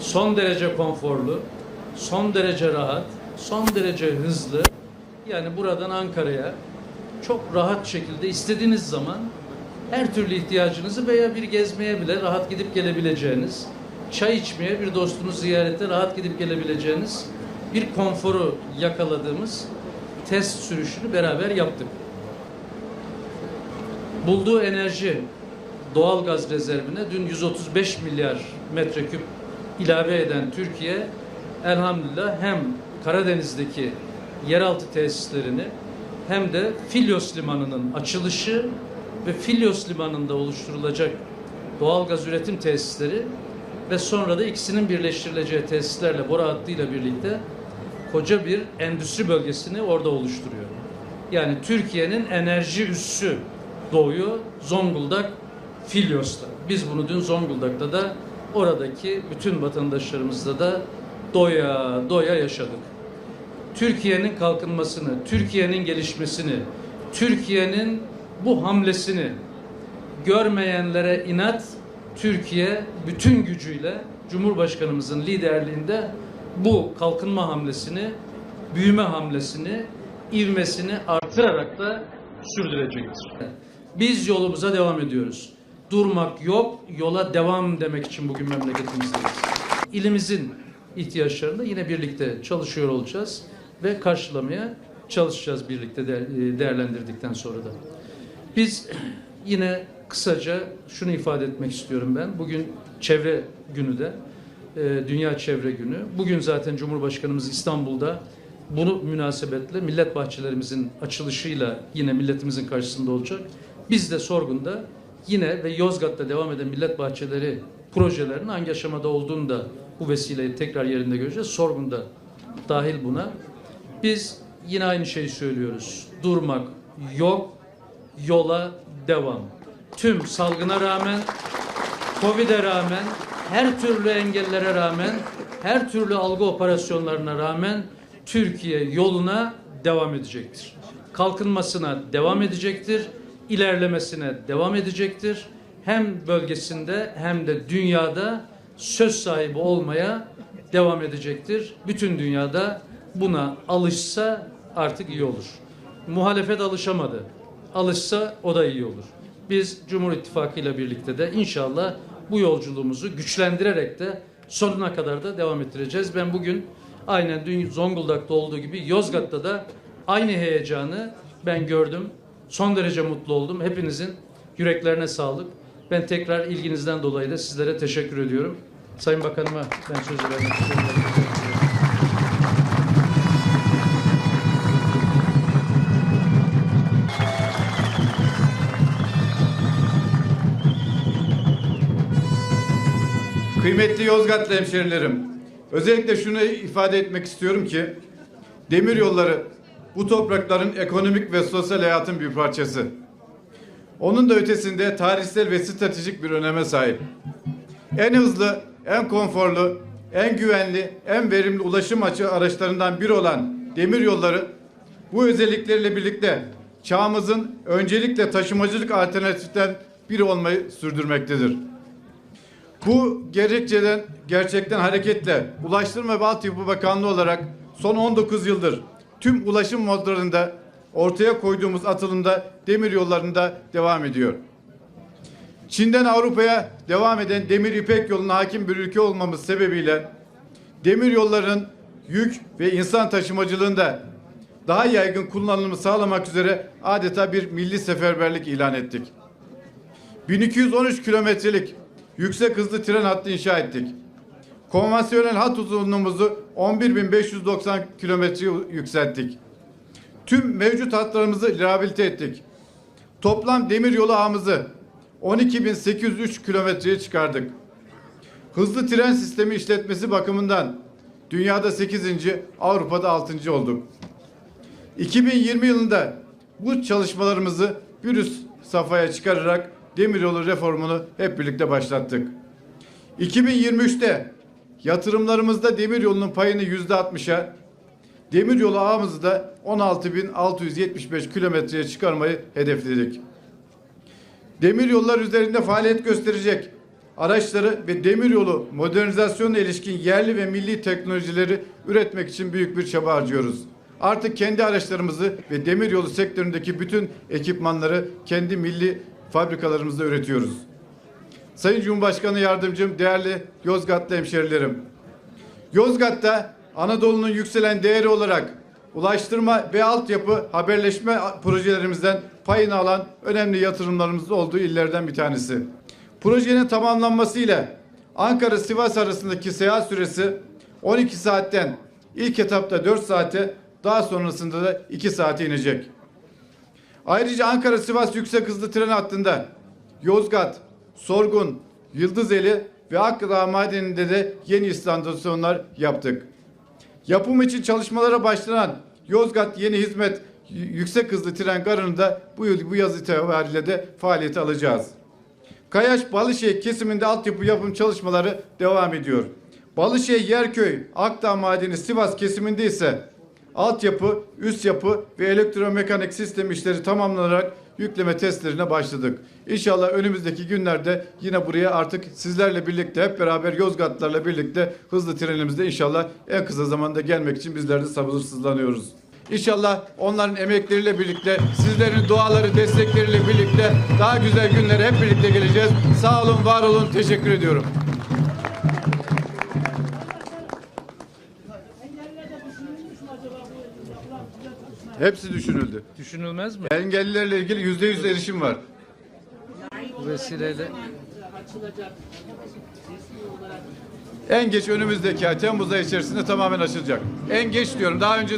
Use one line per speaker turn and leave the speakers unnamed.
son derece konforlu, son derece rahat, son derece hızlı. Yani buradan Ankara'ya çok rahat şekilde istediğiniz zaman her türlü ihtiyacınızı veya bir gezmeye bile rahat gidip gelebileceğiniz, çay içmeye bir dostunu ziyarete rahat gidip gelebileceğiniz bir konforu yakaladığımız test sürüşünü beraber yaptık. Bulduğu enerji doğal gaz rezervine dün 135 milyar metreküp ilave eden Türkiye elhamdülillah hem Karadeniz'deki yeraltı tesislerini hem de Filyos Limanı'nın açılışı ve Filyos Limanı'nda oluşturulacak doğal gaz üretim tesisleri ve sonra da ikisinin birleştirileceği tesislerle boru hattıyla birlikte koca bir endüstri bölgesini orada oluşturuyor. Yani Türkiye'nin enerji üssü doğuyor Zonguldak Filyos'ta. Biz bunu dün Zonguldak'ta da oradaki bütün vatandaşlarımızla da doya doya yaşadık. Türkiye'nin kalkınmasını, Türkiye'nin gelişmesini, Türkiye'nin bu hamlesini görmeyenlere inat Türkiye bütün gücüyle Cumhurbaşkanımızın liderliğinde bu kalkınma hamlesini, büyüme hamlesini, ivmesini artırarak da sürdürecektir. Biz yolumuza devam ediyoruz. Durmak yok, yola devam demek için bugün memleketimizdeyiz. İlimizin ihtiyaçlarını yine birlikte çalışıyor olacağız ve karşılamaya çalışacağız birlikte e, değerlendirdikten sonra da. Biz yine kısaca şunu ifade etmek istiyorum ben. Bugün çevre günü de, e, Dünya Çevre Günü. Bugün zaten Cumhurbaşkanımız İstanbul'da bunu münasebetle millet bahçelerimizin açılışıyla yine milletimizin karşısında olacak. Biz de Sorgun'da yine ve Yozgat'ta devam eden millet bahçeleri projelerinin hangi aşamada olduğunu da bu vesileyi tekrar yerinde göreceğiz. Sorgun'da dahil buna. Biz yine aynı şeyi söylüyoruz. Durmak yok, yola devam. Tüm salgına rağmen, Covid'e rağmen, her türlü engellere rağmen, her türlü algı operasyonlarına rağmen Türkiye yoluna devam edecektir. Kalkınmasına devam edecektir, ilerlemesine devam edecektir. Hem bölgesinde hem de dünyada söz sahibi olmaya devam edecektir. Bütün dünyada buna alışsa artık iyi olur. Muhalefet alışamadı. Alışsa o da iyi olur. Biz Cumhur İttifakı ile birlikte de inşallah bu yolculuğumuzu güçlendirerek de sonuna kadar da devam ettireceğiz. Ben bugün aynen dün Zonguldak'ta olduğu gibi Yozgat'ta da aynı heyecanı ben gördüm. Son derece mutlu oldum. Hepinizin yüreklerine sağlık. Ben tekrar ilginizden dolayı da sizlere teşekkür ediyorum. Sayın Bakanıma ben sözü vermek istiyorum.
Kıymetli Yozgatlı hemşerilerim, özellikle şunu ifade etmek istiyorum ki, demir yolları bu toprakların ekonomik ve sosyal hayatın bir parçası. Onun da ötesinde tarihsel ve stratejik bir öneme sahip. En hızlı, en konforlu, en güvenli, en verimli ulaşım araçlarından biri olan demir yolları bu özellikleriyle birlikte çağımızın öncelikle taşımacılık alternatiften biri olmayı sürdürmektedir. Bu gerekçeden gerçekten hareketle Ulaştırma ve Altyapı Bakanlığı olarak son 19 yıldır tüm ulaşım modlarında ortaya koyduğumuz atılımda demir yollarında devam ediyor. Çin'den Avrupa'ya devam eden demir ipek yoluna hakim bir ülke olmamız sebebiyle demir yollarının yük ve insan taşımacılığında daha yaygın kullanımı sağlamak üzere adeta bir milli seferberlik ilan ettik. 1213 kilometrelik yüksek hızlı tren hattı inşa ettik. Konvansiyonel hat uzunluğumuzu 11.590 kilometreye yükselttik. Tüm mevcut hatlarımızı rehabilite ettik. Toplam demir yolu ağımızı 12.803 kilometreye çıkardık. Hızlı tren sistemi işletmesi bakımından dünyada 8. Avrupa'da 6. olduk. 2020 yılında bu çalışmalarımızı bir üst safhaya çıkararak demiryolu reformunu hep birlikte başlattık. 2023'te yatırımlarımızda demiryolunun payını yüzde 60'a, demiryolu ağımızı da 16.675 kilometreye çıkarmayı hedefledik. Demiryollar üzerinde faaliyet gösterecek araçları ve demiryolu modernizasyonuna ilişkin yerli ve milli teknolojileri üretmek için büyük bir çaba harcıyoruz. Artık kendi araçlarımızı ve demiryolu sektöründeki bütün ekipmanları kendi milli fabrikalarımızda üretiyoruz. Sayın Cumhurbaşkanı Yardımcım, değerli Yozgatlı hemşerilerim. Yozgat'ta Anadolu'nun yükselen değeri olarak ulaştırma ve altyapı haberleşme projelerimizden payını alan önemli yatırımlarımız olduğu illerden bir tanesi. Projenin tamamlanmasıyla Ankara-Sivas arasındaki seyahat süresi 12 saatten ilk etapta 4 saate daha sonrasında da 2 saate inecek. Ayrıca Ankara-Sivas yüksek hızlı tren hattında Yozgat, Sorgun, Yıldızeli ve Akdağ Madeni'nde de yeni istasyonlar yaptık. Yapım için çalışmalara başlanan Yozgat Yeni Hizmet Yüksek Hızlı Tren Garı'nı da bu yıl bu yaz itibariyle de faaliyete alacağız. Kayaş Balışehir kesiminde altyapı yapım çalışmaları devam ediyor. Balışehir Yerköy, Akdağ Madeni Sivas kesiminde ise altyapı, üst yapı ve elektromekanik sistem işleri tamamlanarak yükleme testlerine başladık. İnşallah önümüzdeki günlerde yine buraya artık sizlerle birlikte hep beraber Yozgatlarla birlikte hızlı trenimizde inşallah en kısa zamanda gelmek için bizler de sabırsızlanıyoruz. İnşallah onların emekleriyle birlikte, sizlerin duaları, destekleriyle birlikte daha güzel günlere hep birlikte geleceğiz. Sağ olun, var olun. Teşekkür ediyorum. Hepsi düşünüldü.
Düşünülmez mi?
Engellilerle ilgili yüzde yüz erişim var.
Bu vesileyle
En geç önümüzdeki ay Temmuz ayı içerisinde tamamen açılacak. En geç diyorum. Daha önce